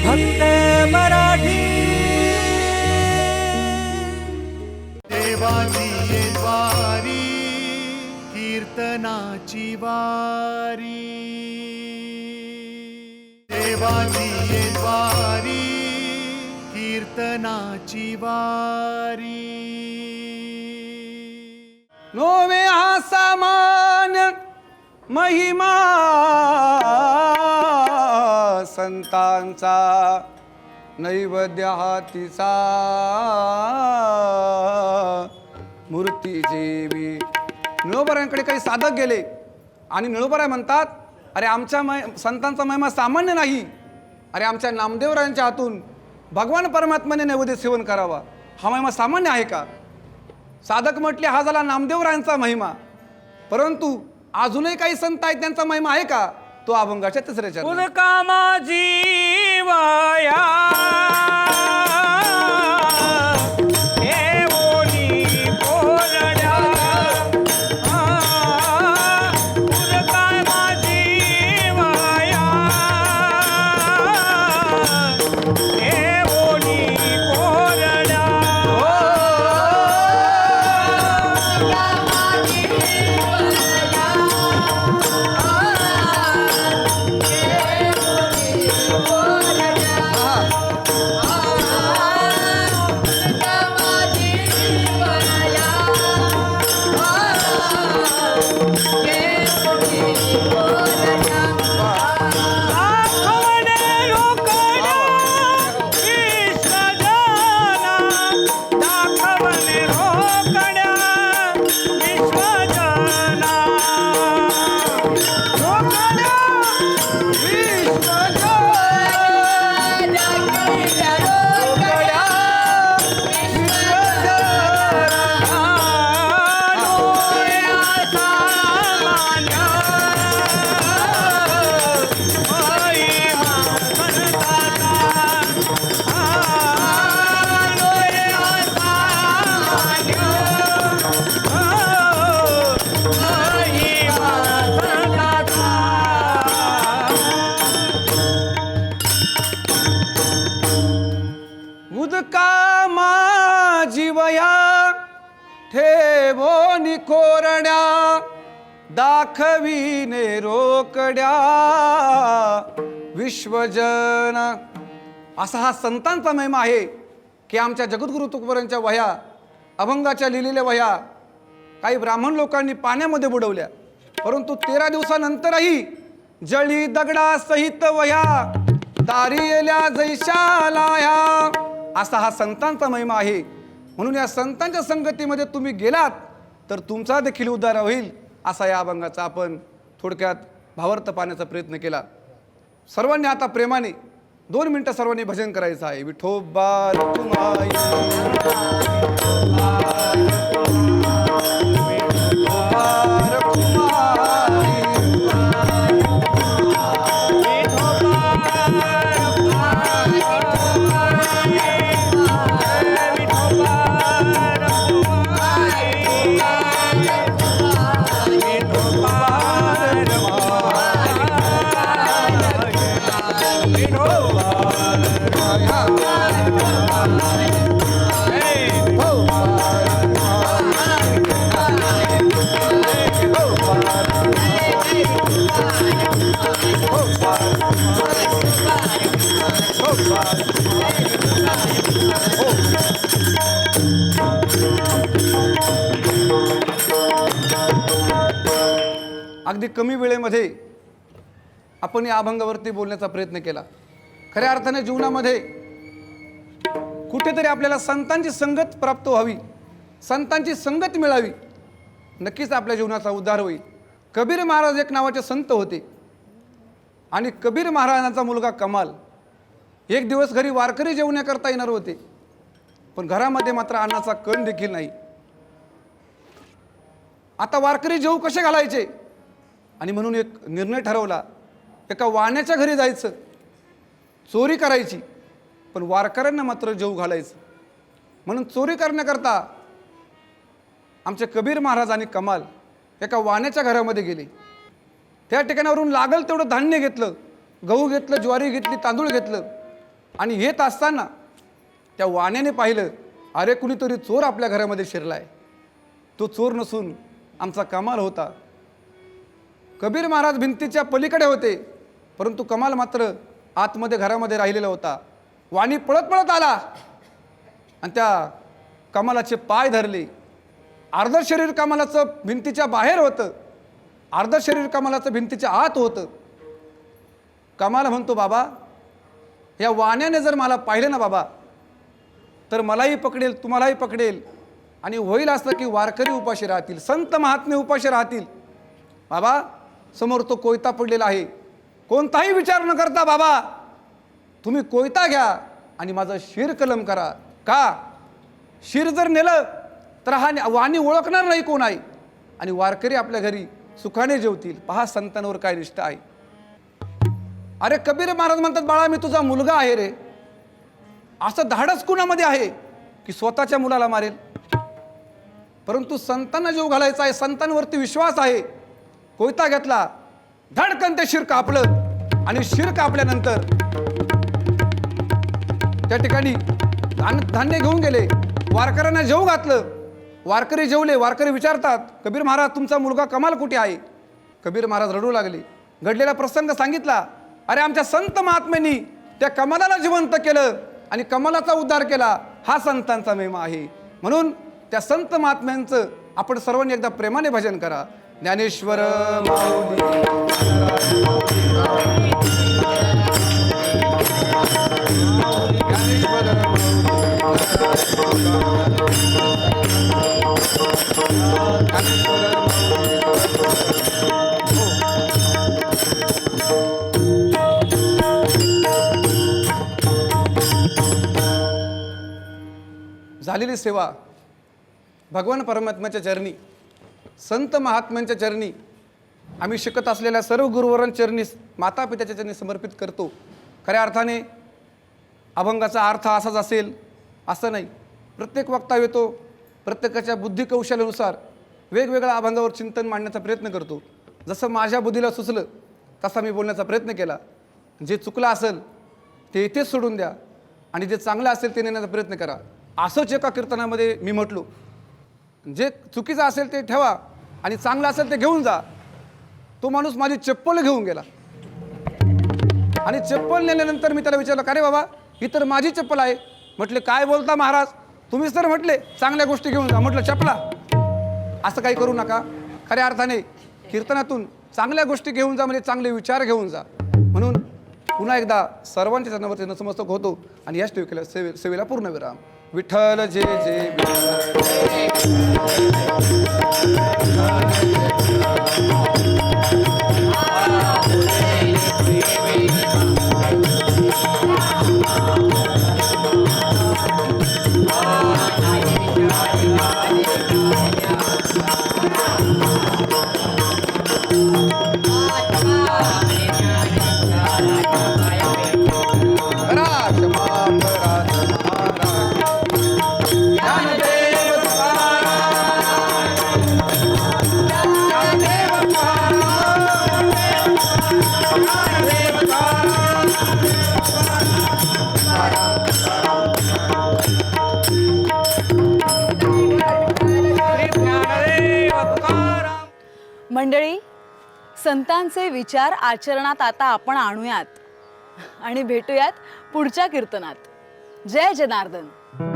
फक्त मराठी. देवाची वारी कीर्तनाची वारी. देवाची वारी कीर्तनाची वारी. नोवे हा सामान महिमा. संतांचा नैवेद्य हातीचा मूर्ती जेवी. निळोबरांकडे काही साधक गेले. आणि निळोबराय म्हणतात अरे आमच्या मै संतांचा महिमा सामान्य नाही. अरे आमच्या नामदेवरायांच्या हातून भगवान परमात्म्याने नैवेद्य सेवन करावा. हा महिमा सामान्य आहे का? साधक म्हटले हा झाला नामदेवरायांचा महिमा. परंतु अजूनही काही संत आहेत त्यांचा महिमा आहे का? तो अभंगाच्या तिसऱ्याच्या कामा जीवाया. कोरड्या निकोरड्या दाखविने रोकड्या. विश्वजन. असा हा संतांचा महिमा आहे की आमच्या जगद्गुरु तुकबरांच्या वह्या अभंगाच्या लिहिलेल्या वह्या काही ब्राह्मण लोकांनी पाण्यामध्ये बुडवल्या. परंतु तेरा दिवसानंतरही जळी दगडा सहित वह्या दारी येल्या जैशाला ह्या असा हा संतांचा महिमा आहे. म्हणून या संतांच्या संगतीमध्ये तुम्ही गेलात तर तुमचा देखील उद्धार होईल असा या अभंगाचा आपण थोडक्यात भावार्थ पाहण्याचा प्रयत्न केला. सर्वांनी आता प्रेमाने दोन मिनटं सर्वांनी भजन करायचं आहे. विठोबा तुम्हाला अगदी कमी वेळेमध्ये आपण या अभंगावरती बोलण्याचा प्रयत्न केला. खऱ्या अर्थाने जीवनामध्ये कुठेतरी आपल्याला संतांची संगत प्राप्त व्हावी संतांची संगत मिळावी नक्कीच आपल्या जीवनाचा उद्धार होईल. कबीर महाराज एक नावाचे संत होते. आणि कबीर महाराजांचा मुलगा कमाल. एक दिवस घरी वारकरी जेवण्याकरता येणार होते. पण घरामध्ये मात्र अन्नाचा कण देखील नाही. आता वारकरी जेव कसे घालायचे? आणि म्हणून एक निर्णय ठरवला एका वाण्याच्या घरी जायचं चोरी करायची पण वारकऱ्यांना मात्र जेव घालायचं. म्हणून चोरी करण्याकरता आमचे कबीर महाराज आणि कमाल एका वाण्याच्या घरामध्ये गेले. त्या ठिकाणावरून लागल तेवढं धान्य घेतलं गहू घेतलं ज्वारी घेतली तांदूळ घेतलं. आणि येत असताना त्या वाण्याने पाहिलं अरे कुणीतरी चोर आपल्या घरामध्ये शिरला आहे तो चोर नसून आमचा कमाल होता. कबीर महाराज भिंतीच्या पलीकडे होते परंतु कमाल मात्र आतमध्ये घरामध्ये राहिलेला होता. वाणी पळत पळत आला. आणि त्या कमालाचे पाय धरले. अर्ध शरीर कमालाचं भिंतीच्या बाहेर होतं. अर्ध शरीर कमालाचं भिंतीच्या आत होतं. कमाल म्हणतो बाबा या वाण्याने जर मला पाहिलं ना बाबा तर मलाही पकडेल तुम्हालाही पकडेल. आणि होईल असं की वारकरी उपाशी राहतील संत महात्मे उपाशी राहतील. बाबा समोर तो कोयता पडलेला आहे. कोणताही विचार न करता बाबा तुम्ही कोयता घ्या आणि माझं शिर कलम करा. का? शिर जर नेलं तर हा वाणी ओळखणार नाही कोण आहे. आणि वारकरी आपल्या घरी सुखाने जेवतील. पहा संतांवर काय निष्ठा आहे. अरे कबीर महाराज म्हणतात बाळा मी तुझा मुलगा आहे रे. असं धाडस कुणामध्ये आहे की स्वतःच्या मुलाला मारेल? परंतु संतांना जीव घालायचा आहे संतांवरती विश्वास आहे. कोयता घेतला धडकन ते शिर कापलं आणि शिर कापल्यानंतर त्या ठिकाणी धान्य घेऊन गेले. वारकऱ्यांना जेवू घातलं. वारकरी जेवले वारकरी विचारतात कबीर महाराज तुमचा मुलगा कमाल कुठे आहे? कबीर महाराज रडू लागले. घडलेला प्रसंग सांगितला अरे आमच्या संत महात्म्यांनी त्या कमलाला जिवंत केलं आणि कमलाचा उद्धार केला. हा संतांचा महिमा आहे. म्हणून त्या संत महात्म्यांचं आपण सर्वांनी एकदा प्रेमाने भजन करा. ज्ञानेश्वर झालेली सेवा भगवान परमात्म्याच्या चरणी संत महात्म्यांच्या चरणी आम्ही शिकत असलेल्या सर्व गुरुवरांच्या चरणी माता पित्याच्या चरणी समर्पित करतो. खऱ्या अर्थाने अभंगाचा अर्थ असाच असेल असं नाही. प्रत्येक वक्ता येतो प्रत्येकाच्या बुद्धी कौशल्यानुसार वेगवेगळ्या अभंगावर चिंतन मांडण्याचा प्रयत्न करतो. जसं माझ्या बुद्धीला सुचलं तसा मी बोलण्याचा प्रयत्न केला. जे चुकलं असेल ते इथेच सोडून द्या आणि जे चांगलं असेल ते नेण्याचा प्रयत्न करा. असंच एका कीर्तनामध्ये मी म्हटलो जे चुकीचं असेल ते ठेवा आणि चांगलं असेल ते घेऊन जा. तो माणूस माझी चप्पल घेऊन गेला. आणि चप्पल नेल्यानंतर मी त्याला विचारलं का रे बाबा ही तर माझी चप्पल आहे. म्हटले काय बोलता महाराज? तुम्हीच तर म्हटले चांगल्या गोष्टी घेऊन जा. म्हटलं चपला. असं काही करू नका. खऱ्या अर्थाने कीर्तनातून चांगल्या गोष्टी घेऊन जा म्हणजे चांगले विचार घेऊन जा. म्हणून पुन्हा एकदा सर्वांच्या चरणावरती नतमस्तक होतो आणि याच ठेवकेला सेवे सेवेला पूर्णविराम. विठ्ठल जे जे मंडळी संतांचे विचार आचरणात आता आपण आणूयात आणि भेटूयात पुढच्या कीर्तनात. जय जनार्दन.